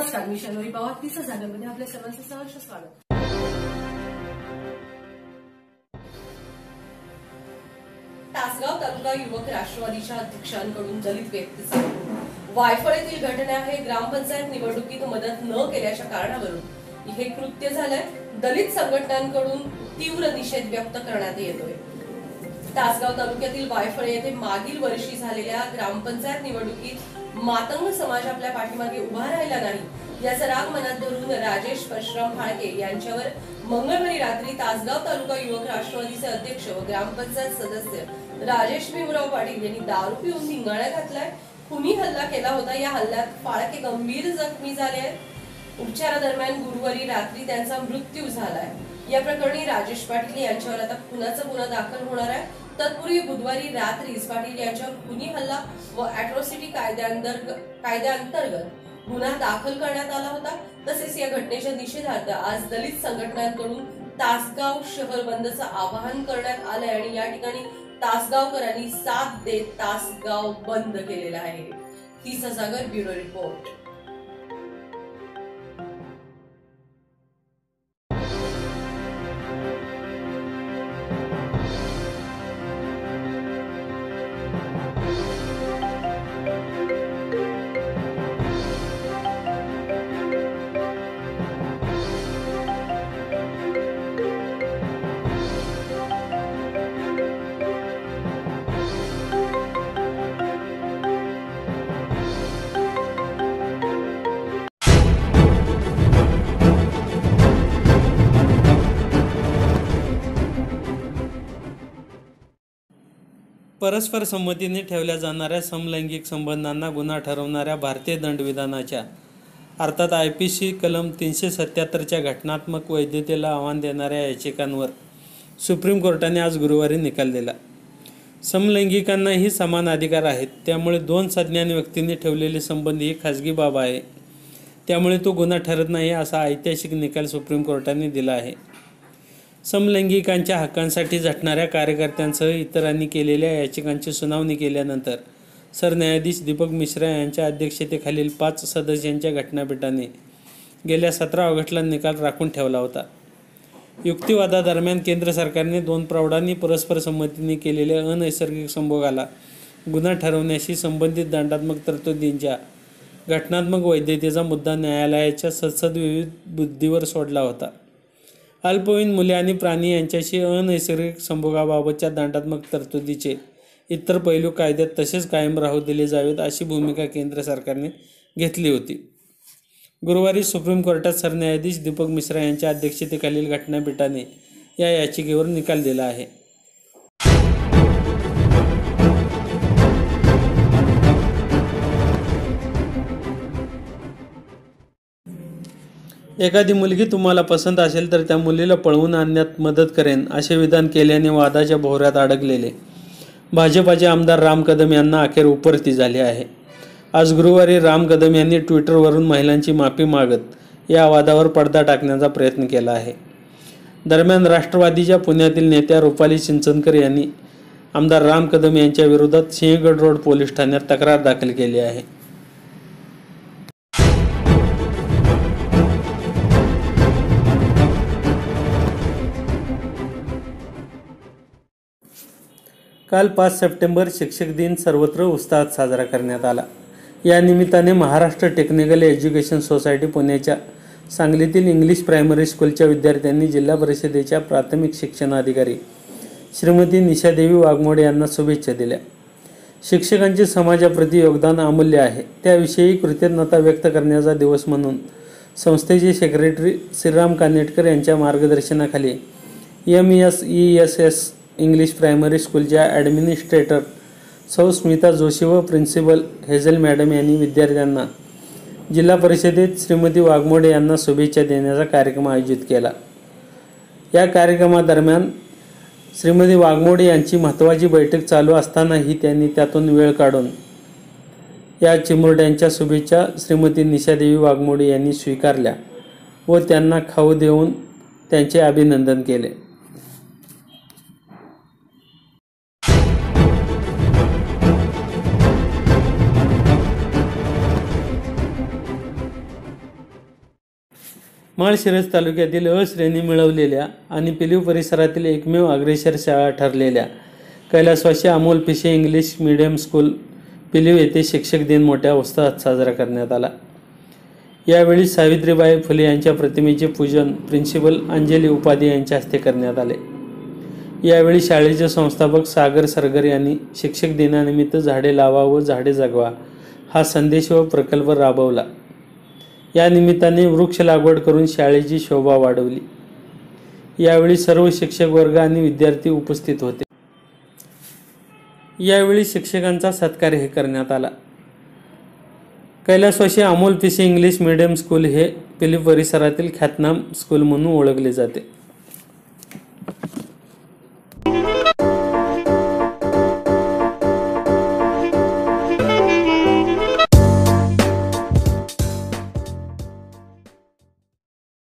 नमस्कार मी शनोरी पवार. तिसं जागेमध्ये म्हणजे आपल्या सर्वांचं सहर्ष स्वागत. तासगाव तालुका युवक राष्ट्रवादीच्या अध्यक्षांकडून दलित व्यक्तीचा वायफळ येथील घटना हे ग्रामपंचायत निवडणुकीत मदत न केल्याच्या कारणावरून हे कृत्य झालंय. दलित संघटनांकडून तीव्र निषेध व्यक्त करण्यात येतोय. तासगाव तालुक्यातील वायफळे येथे मागील वर्षी झालेल्या ग्रामपंचायत निवडणुकीत मातंग समाज आपल्या पाठीमागे उभा राहिला नाही. याचा राग मनात धरून राजेश परशुराम फाळके यांच्यावर मंगळवारी रात्री तासगाव तालुका युवक राष्ट्रवादीचे अध्यक्ष व ग्रामपंचायत सदस्य राजेश भीमराव पाटील यांनी दारू पिऊन धिंगाणा घातलाय. खुनी हल्ला केला होता. या हल्ल्यात फाळके गंभीर जखमी झाले आहेत. उपचारादरम्यान गुरुवारी रात्री त्यांचा मृत्यू झालाय. या प्रकरणी राजेश पाटील यांच्यावर आता खुनाचा गुन्हा दाखल होणार आहे. तत्पूर्वी बुधवारी रात्रीच पाटील यांच्यावर खुनी हल्ला व अॅट्रॉसिटी कायद्यांतर्गत कायद्याअंतर्गत गुन्हा दाखल करण्यात आला होता. तसेच या घटनेच्या निषेधार्थ आज दलित संघटनांकडून तासगाव शहर बंदचं आवाहन करण्यात आलंय आणि या ठिकाणी तासगावकरांनी साथ देत तासगाव बंद केलेला आहे. तीस हजार ब्युरो रिपोर्ट. परस्पर संमतीने ठेवल्या जाणाऱ्या समलैंगिक संबंधांना गुन्हा ठरवणाऱ्या भारतीय दंडविधानाच्या अर्थात आय पी सी कलम तीनशे सत्याहत्तरच्या घटनात्मक वैधतेला आव्हान देणाऱ्या याचिकांवर सुप्रीम कोर्टाने आज गुरुवारी निकाल दिला. समलैंगिकांनाही समान अधिकार आहेत त्यामुळे दोन सज्ञान व्यक्तींनी ठेवलेले संबंध ही खाजगी बाब आहे. त्यामुळे तो गुन्हा ठरत नाही असा ऐतिहासिक निकाल सुप्रीम कोर्टाने दिला आहे. समलैंगिकांच्या हक्कांसाठी झटणाऱ्या कार्यकर्त्यांसह इतरांनी केलेल्या याचिकांची सुनावणी केल्यानंतर सरन्यायाधीश दीपक मिश्रा यांच्या अध्यक्षतेखालील पाच सदस्यांच्या घटनापीठाने गेल्या सतरा ऑगस्टला निकाल राखून ठेवला होता. युक्तिवादादरम्यान केंद्र सरकारने दोन प्रौढांनी परस्पर संमतीने केलेल्या अनैसर्गिक संभोगाला गुन्हा ठरवण्याशी संबंधित दंडात्मक तरतुदींच्या घटनात्मक वैधतेचा मुद्दा न्यायालयाच्या सदसद विविध बुद्धीवर सोडला होता. अल्पवयीन मुले आणि प्राणी यांच्याशी अनैसर्गिक संभोगाबाबतच्या दंडात्मक तरतुदीचे इतर पैलू कायद्यात तसेच कायम राहू दिले जावेत अशी भूमिका केंद्र सरकारने घेतली होती. गुरुवारी सुप्रीम कोर्टात सरन्यायाधीश दीपक मिश्रा यांच्या अध्यक्षतेखालील घटनापीठाने या याचिकेवर निकाल दिला आहे. एखादी मुलगी तुम्हाला पसंत असेल तर त्या मुलीला पळवून आणण्यात मदत करेन असे विधान केल्याने वादाच्या भोवऱ्यात अडकलेले. भाजपाचे आमदार राम कदम यांना अखेर उपरती झाली आहे. आज गुरुवारी राम कदम यांनी ट्विटरवरून महिलांची माफी मागत या वादावर पडदा टाकण्याचा प्रयत्न केला आहे. दरम्यान राष्ट्रवादीच्या पुण्यातील नेत्या रुपाली चिंचनकर यांनी आमदार राम कदम यांच्या विरोधात सिंहगड रोड पोलीस ठाण्यात तक्रार दाखल केली आहे. काल पाच सप्टेंबर शिक्षक दिन सर्वत्र उत्साहात साजरा करण्यात आला. या निमित्ताने महाराष्ट्र टेक्निकल एज्युकेशन सोसायटी पुण्याच्या सांगलीतील इंग्लिश प्रायमरी स्कूलच्या विद्यार्थ्यांनी जिल्हा परिषदेच्या प्राथमिक शिक्षणाधिकारी श्रीमती निशादेवी वाघमोडे यांना शुभेच्छा दिल्या. शिक्षकांचे समाजाप्रती योगदान अमूल्य आहे. त्याविषयी कृतज्ञता व्यक्त करण्याचा दिवस म्हणून संस्थेचे सेक्रेटरी श्रीराम कानेटकर यांच्या मार्गदर्शनाखाली M S E S S English primary स्कूलच्या ॲडमिनिस्ट्रेटर सौ स्मिता जोशी व प्रिन्सिपल हेझल मॅडम यांनी विद्यार्थ्यांना जिल्हा परिषदेत श्रीमती वाघमोडे यांना शुभेच्छा देण्याचा कार्यक्रम आयोजित केला. या कार्यक्रमादरम्यान श्रीमती वाघमोडे यांची महत्त्वाची बैठक चालू असतानाही त्यांनी त्यातून वेळ काढून या चिमुरड्यांच्या शुभेच्छा श्रीमती निशादेवी वाघमोडे यांनी स्वीकारल्या व त्यांना खाऊ देऊन त्यांचे अभिनंदन केले. माळशिरस तालुक्यातील अ श्रेणी मिळवलेल्या आणि पिलीव परिसरातील एकमेव अग्रेसर शाळा ठरलेल्या. कैलासवासी अमोल पिशे इंग्लिश मीडियम स्कूल पिलीव येथे शिक्षक दिन मोठ्या उत्साहात साजरा करण्यात आला. यावेळी सावित्रीबाई फुले यांच्या प्रतिमेचे पूजन प्रिन्सिपल अंजली उपाध्ये यांच्या हस्ते करण्यात आले. यावेळी शाळेचे संस्थापक सागर सरगर यांनी शिक्षक दिनानिमित्त झाडे लावा व झाडे जगवा हा संदेश व प्रकल्प राबवला. या निमित्ताने वृक्ष लागवड करून शाळेची शोभा वाढवली. यावेळी सर्व शिक्षक वर्ग आणि विद्यार्थी उपस्थित होते. यावेळी शिक्षकांचा सत्कार हे करण्यात आला. कैलासवाशी अमोल पिसे इंग्लिश मीडियम स्कूल हे पिली परिसरातील ख्यातनाम स्कूल म्हणून ओळखले जाते.